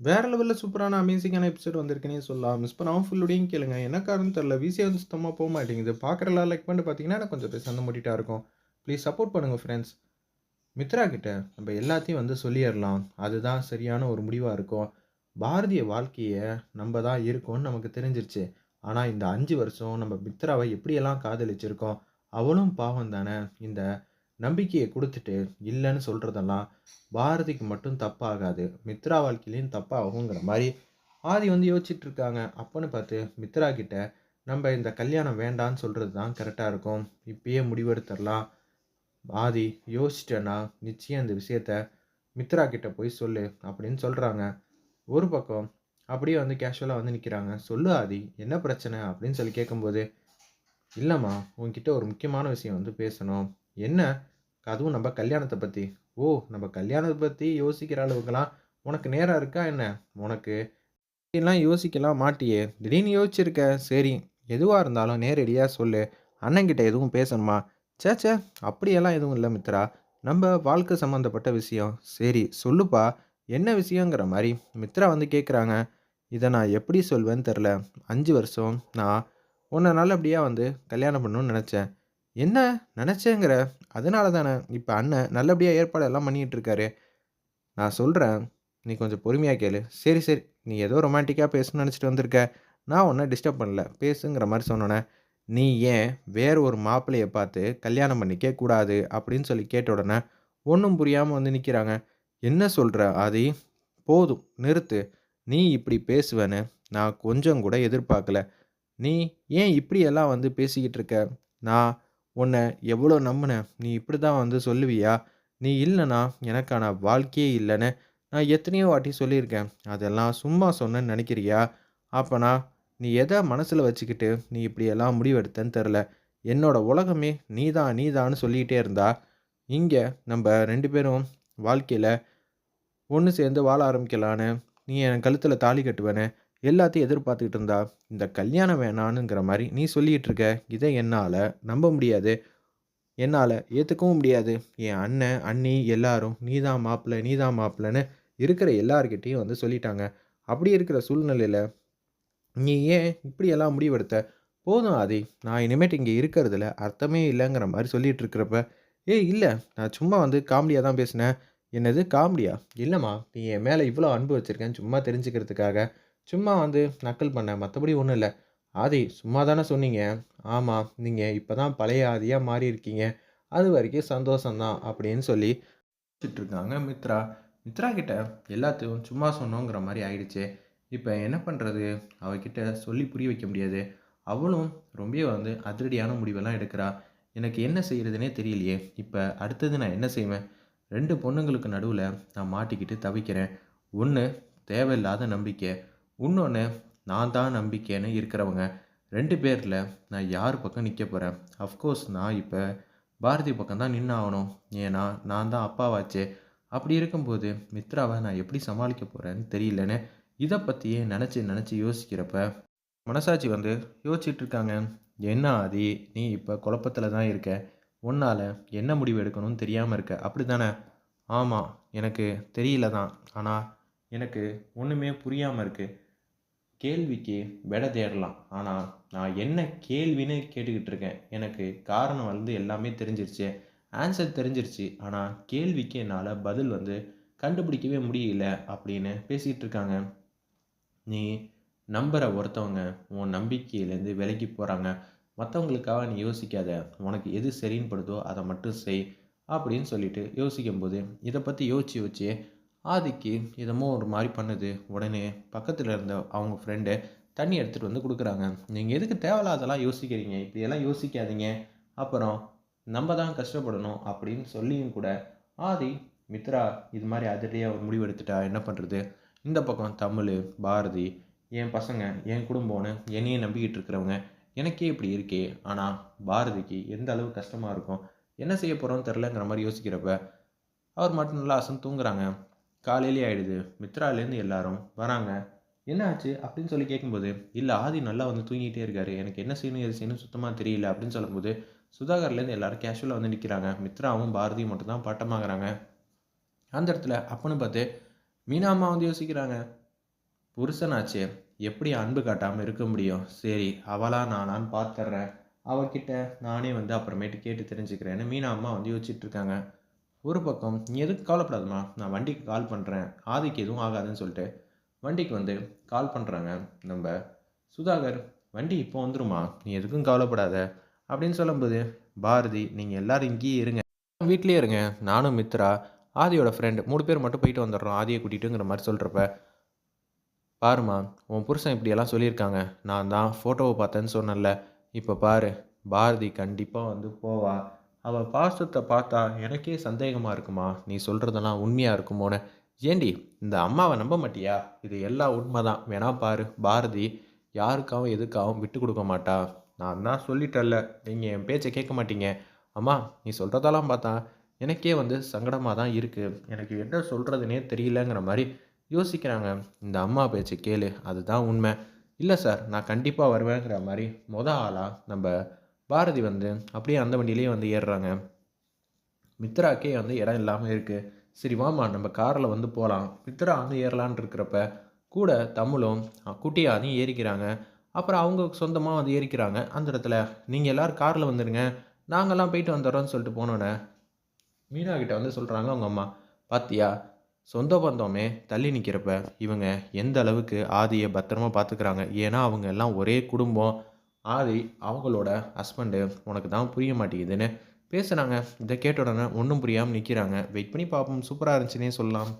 வேற லெவலில் சூப்பரான அமேசிங்கான எபிசோட் வந்திருக்குன்னே சொல்லலாம். மிஸ் பண்ணாம ஃபுல்லோடையும் கேளுங்க. என்ன காரணம் தெரியல. விசிய வந்து சுத்தமாக போக மாட்டேங்குது. பார்க்குற லைக் பண்ணிட்டு பார்த்தீங்கன்னா, எனக்கு கொஞ்சம் பேர் சந்தம் மூட்டிட்டா இருக்கும். ப்ளீஸ் சப்போர்ட் பண்ணுங்க ஃப்ரெண்ட்ஸ். மித்ரா கிட்ட நம்ம எல்லாத்தையும் வந்து சொல்லிடலாம் அதுதான் சரியான ஒரு முடிவாக இருக்கும். பாரதிய வாழ்க்கையை நம்ம தான் இருக்கோம்னு நமக்கு தெரிஞ்சிருச்சு. ஆனால் இந்த அஞ்சு வருஷம் நம்ம மித்ராவை எப்படியெல்லாம் காதலிச்சிருக்கோம். அவளும் பாவம் தானே. இந்த நம்பிக்கையை கொடுத்துட்டு இல்லைன்னு சொல்கிறதெல்லாம் பாரதிக்கு மட்டும் தப்பாகாது. மித்ரா வாழ்க்கையிலையும் தப்பாகுங்கிற மாதிரி ஆதி வந்து யோசிச்சுட்ருக்காங்க அப்போன்னு பார்த்து மித்ரா கிட்ட நம்ம இந்த கல்யாணம் வேண்டான்னு சொல்கிறது தான் கரெக்டாக இருக்கும். இப்பயே முடிவெடுத்துடலாம் ஆதி யோசிச்சிட்டேன்னா, நிச்சயம் இந்த விஷயத்த மித்ரா கிட்ட போய் சொல்லு அப்படின்னு சொல்கிறாங்க ஒரு பக்கம் அப்படியே வந்து கேஷுவலாக வந்து நிற்கிறாங்க சொல்லு ஆதி என்ன பிரச்சனை? அப்படின்னு சொல்லி கேட்கும்போது, இல்லைம்மா உங்ககிட்ட ஒரு முக்கியமான விஷயம் வந்து பேசணும். என்ன? அதுவும் நம்ம கல்யாணத்தை பற்றி ஓ! நம்ம கல்யாணத்தை பற்றி யோசிக்கிற அளவுக்கெல்லாம் உனக்கு நேரம் இருக்கா என்ன? உனக்கு எல்லாம் யோசிக்கலாம் மாட்டியே. திடீர்னு யோசிச்சிருக்க. சரி எதுவாக இருந்தாலும் நேரடியாக சொல்லு. அண்ணங்கிட்ட எதுவும் பேசணுமா? சேச்சே ச்சே அப்படியெல்லாம் எதுவும் இல்லை மித்ரா. நம்ம வாழ்க்கை சம்மந்தப்பட்ட விஷயம். சரி சொல்லுப்பா. என்ன விஷயங்கிற மாதிரி மித்ரா வந்து கேட்குறாங்க. இதை நான் எப்படி சொல்வேன்னு தெரில அஞ்சு வருஷம் நான் உன்னை நல்லபடியாக வந்து கல்யாணம் பண்ணணும்னு நினச்சேன் என்ன நினச்சேங்கிற அதனால தானே இப்போ அண்ணன் நல்லபடியாக ஏற்பாடு எல்லாம் பண்ணிட்டு இருக்காரு. நான் சொல்கிறேன் நீ கொஞ்சம் பொறுமையாக கேளு. சரி சரி. நீ ஏதோ ரொமான்டிக்காக பேசணும்னு நினச்சிட்டு வந்திருக்க. நான் ஒன்றை டிஸ்டர்ப் பண்ணல. பேசுங்கிற மாதிரி சொன்னோன்னே நீ ஏன் வேறு ஒரு மாப்பிள்ளையை பார்த்து கல்யாணம் பண்ணிக்க கூடாது? அப்படின்னு சொல்லி கேட்ட உடனே, ஒன்றும் புரியாமல் வந்து நிற்கிறாங்க என்ன சொல்கிற ஆதி? போதும் நிறுத்து. நீ இப்படி பேசுவேன்னு நான் கொஞ்சம் கூட எதிர்பார்க்கல. நீ ஏன் இப்படியெல்லாம் வந்து பேசிக்கிட்டு இருக்க? நான் உன்னை எவ்வளோ நம்பினேன் நீ இப்படி தான் வந்து சொல்லுவியா? நீ இல்லைனா எனக்கான வாழ்க்கையே இல்லைன்னு நான் எத்தனையோ வாட்டி சொல்லியிருக்கேன். அதெல்லாம் சும்மா சொன்னேன்னு நினைக்கிறியா அப்பன்னா நீ எதை மனசில் வச்சுக்கிட்டு நீ இப்படியெல்லாம் முடிவெடுத்தேன்னு தெரில என்னோட உலகமே நீ தான் நீ தான்னு சொல்லிக்கிட்டே இருந்தா, இங்கே நம்ம ரெண்டு பேரும் வாழ்க்கையில் ஒன்று சேர்ந்து வாழ ஆரம்பிக்கலான்னு, நீ என் கழுத்தில் தாலி கட்டுவேன்னு எல்லாத்தையும் எதிர்பார்த்துக்கிட்டு இருந்தா, இந்த கல்யாணம் வேணான்னுங்கிற மாதிரி நீ சொல்லிகிட்டு இருக்க. இதை என்னால் நம்ப முடியாது. என்னால் ஏற்றுக்கவும் முடியாது. என் அண்ணன், அண்ணி எல்லாரும் நீ தான் மாப்பிள்ளை, நீ தான் மாப்பிள்ளைன்னு இருக்கிற எல்லார்கிட்டேயும் வந்து சொல்லிட்டாங்க. அப்படி இருக்கிற சூழ்நிலையில் நீ ஏன் இப்படியெல்லாம் முடிவெடுத்த? போதும் ஆதி. நான் இனிமேட்டு இங்கே இருக்கிறதுல அர்த்தமே இல்லைங்கிற மாதிரி சொல்லிகிட்டு இருக்கிறப்ப, ஏய் இல்லை நான் சும்மா வந்து காமெடியாக தான் பேசினேன். என்னது காமெடியா? இல்லைம்மா நீ என் மேலே இவ்வளோ அன்பு வச்சுருக்கேன் சும்மா தெரிஞ்சுக்கிறதுக்காக, சும்மா வந்து நக்கல் பண்ணேன். மற்றபடி ஒன்றும் இல்லை ஆதி சும்மா தானே சொன்னீங்க. ஆமாம் நீங்கள் இப்போ தான் பழைய ஆதியா மாறியிருக்கீங்க. அதுவரைக்கும் சந்தோஷம் தான் அப்படின்னு சொல்லி இருக்காங்க மித்ரா. மித்ரா கிட்ட எல்லாத்தையும் சும்மா சொன்னோங்கிற மாதிரி ஆயிடுச்சு. இப்போ என்ன பண்ணுறது அவகிட்ட சொல்லி புரிய வைக்க முடியாது. அவளும் ரொம்பவே வந்து அதிரடியான முடிவெல்லாம் எடுக்கிறா. எனக்கு என்ன செய்கிறதுனே தெரியலையே. இப்போ அடுத்தது நான் என்ன செய்வேன்? ரெண்டு பொண்ணுங்களுக்கு நடுவில் நான் மாட்டிக்கிட்டு தவிக்கிறேன். ஒன்று தேவையில்லாத நம்பிக்கை. இன்னொன்று நான் தான் நம்பிக்கைன்னு இருக்கிறவங்க. ரெண்டு பேரில் நான் யார் பக்கம் நிற்க போகிறேன் அஃப்கோர்ஸ் நான் இப்போ பாரதி பக்கம் தான் ஆகணும் ஏன்னா நான் தான் அப்பாவாச்சே. அப்படி இருக்கும்போது மித்ராவை நான் எப்படி சமாளிக்க போகிறேன்னு தெரியலன்னு, இதை பற்றியே நினச்சி நினச்சி யோசிக்கிறப்ப, மனசாட்சி வந்து யோசிச்சுட்டு இருக்காங்க. என்ன ஆதி? நீ இப்போ குழப்பத்தில் தான் இருக்க. உன்னால் என்ன முடிவு எடுக்கணும்னு தெரியாமல் இருக்க. அப்படி தானே ஆமாம் எனக்கு தெரியல தான். ஆனால் எனக்கு ஒன்றுமே புரியாமல் இருக்குது கேள்விக்கு விடை தேடலாம். ஆனால் நான் என்ன கேள்வின்னு கேட்டுக்கிட்டு இருக்கேன். எனக்கு காரணம் வந்து எல்லாமே தெரிஞ்சிருச்சு. ஆன்சர் தெரிஞ்சிருச்சு. ஆனால் கேள்விக்கு என்னால் பதில் வந்து கண்டுபிடிக்கவே முடியல அப்படின்னு பேசிகிட்டு இருக்காங்க. நீ நம்புகிற ஒருத்தவங்க உன் நம்பிக்கையிலேருந்து விலகி போகிறாங்க மற்றவங்களுக்காக நீ யோசிக்காத. உனக்கு எது சரின்னு படுதோ அதை மட்டும் செய். அப்படின்னு சொல்லிட்டு யோசிக்கும்போது, இதை பற்றி யோசிச்சு யோசிச்சு ஆதிக்கு என்னமோ ஒரு மாதிரி பண்ணுது. உடனே பக்கத்தில் இருந்த அவங்க ஃப்ரெண்டு தண்ணி எடுத்துட்டு வந்து கொடுக்குறாங்க நீங்கள் எதுக்கு தேவையில்லாதெல்லாம் யோசிக்கிறீங்க? இப்படியெல்லாம் யோசிக்காதீங்க. அப்புறம் நம்ம தான் கஷ்டப்படணும் அப்படின்னு சொல்லியும் கூட, ஆதி மித்ரா இது மாதிரி அதிரடியாக ஒரு முடிவு எடுத்துட்டா என்ன பண்ணுறது இந்த பக்கம் தமிழ் பாரதி, என் பசங்க, என் குடும்பம்னு என்னையே நம்பிக்கிட்டு இருக்கிறவங்க, எனக்கே இப்படி இருக்கே. ஆனால் பாரதிக்கு எந்த அளவு கஷ்டமாக இருக்கும். என்ன செய்ய போகிறோன்னு தெரிலங்கிற மாதிரி யோசிக்கிறப்ப, அவர் மட்டும் நல்லா அசந்து தூங்குறாங்க. காலையிலே ஆயிடுது. மித்ராலேருந்து எல்லாரும் வராங்க. என்ன ஆச்சு? அப்படின்னு சொல்லி கேட்கும்போது, இல்லை ஆதி நல்லா வந்து தூங்கிட்டே இருக்காரு. எனக்கு என்ன செய்யணும், எது செய்யணும் சுத்தமாக தெரியல அப்படின்னு சொல்லும்போது, சுதாகர்லேருந்து எல்லாரும் கேஷுவலாக வந்து நிற்கிறாங்க மித்ராவும் பாரதியும் மட்டும் தான் பட்டமாகுறாங்க. அந்த இடத்துல அப்பன்னு பார்த்து மீனா அம்மா வந்து யோசிக்கிறாங்க. புருஷனாச்சே எப்படி அன்பு காட்டாமல் இருக்க முடியும் சரி அவளா நானான்னு பார்த்துட்றேன் அவகிட்ட நானே வந்து அப்புறமேட்டு கேட்டு தெரிஞ்சுக்கிறேன்னு மீனா அம்மா வந்து யோசிச்சுட்டு இருக்காங்க ஒரு பக்கம் நீ எதுக்கு கவலைப்படாதம்மா நான் வண்டிக்கு கால் பண்ணுறேன் ஆதிக்கு எதுவும் ஆகாதுன்னு சொல்லிட்டு வண்டிக்கு வந்து கால் பண்ணுறாங்க நம்ம சுதாகர் வண்டி இப்போ வந்துருமா? நீ எதுக்கும் கவலைப்படாத. அப்படின்னு சொல்லும்போது பாரதி நீங்கள் எல்லாரும் இங்கேயே இருங்க. வீட்லேயே இருங்க. நானும் மித்ரா ஆதியோட ஃப்ரெண்ட் மூணு பேர் மட்டும் போயிட்டு வந்துடுறோம். ஆதியை கூட்டிகிட்டுங்கிற மாதிரி சொல்கிறப்ப பாருமா உன் புருஷன் இப்படியெல்லாம் சொல்லியிருக்காங்க. நான் தான் ஃபோட்டோவை பார்த்தேன்னு சொன்னேன்ல. இப்போ பாரு பாரதி கண்டிப்பாக வந்து போவா. அவள் பாசத்தை பார்த்தா எனக்கே சந்தேகமாக இருக்குமா? நீ சொல்கிறதெல்லாம் உண்மையாக இருக்குமோன்னு ஏண்டி இந்த அம்மாவை நம்ப மாட்டியா? இது எல்லாம் உண்மை தான் வேணா பாரு. பாரதி யாருக்காகவும் எதுக்காகவும் விட்டு கொடுக்க மாட்டா. நான் தான் சொல்லிட்டேன்ல. நீங்கள் என் பேச்சை கேட்க மாட்டீங்க. அம்மா நீ சொல்கிறதெல்லாம் பார்த்தா எனக்கே வந்து சங்கடமாக தான் இருக்குது எனக்கு என்ன சொல்கிறதுனே தெரியலங்கிற மாதிரி யோசிக்கிறாங்க. இந்த அம்மா பேச்சு கேளு. அதுதான் உண்மை. இல்லை சார் நான் கண்டிப்பாக வருவேங்கிற மாதிரி மொதல் ஆளாக நம்ம பாரதி வந்து அப்படியே அந்த வண்டியிலேயே வந்து ஏறுறாங்க. மித்ராக்கே வந்து இடம் இல்லாமல் இருக்குது சரி வாமா நம்ம காரில் வந்து போகலாம் மித்ரா வந்து ஏறலான்னு இருக்கிறப்ப கூட தமிழும் குட்டியாதையும் ஏறிக்கிறாங்க. அப்புறம் அவங்க சொந்தமாக வந்து ஏறிக்கிறாங்க. அந்த இடத்துல நீங்கள் எல்லோரும் காரில் வந்துடுங்க நாங்கள்லாம் போயிட்டு வந்துடுறோம்னு சொல்லிட்டு போனோன்னே மீனா கிட்ட வந்து சொல்கிறாங்க அவங்க அம்மா. பாத்தியா சொந்த பந்தமே தள்ளி நிற்கிறப்ப இவங்க எந்த அளவுக்கு ஆதியை பத்திரமா பார்த்துக்கிறாங்க ஏன்னா அவங்க எல்லாம் ஒரே குடும்பம். ஆதி அவங்களோட ஹஸ்பண்டு உனக்கு தான் புரிய மாட்டேங்குதுன்னு பேசுகிறாங்க இதை கேட்ட உடனே ஒன்றும் புரியாமல் நிற்கிறாங்க வெயிட் பண்ணி பார்ப்போம். சூப்பராக இருந்துச்சுன்னே சொல்லலாம்.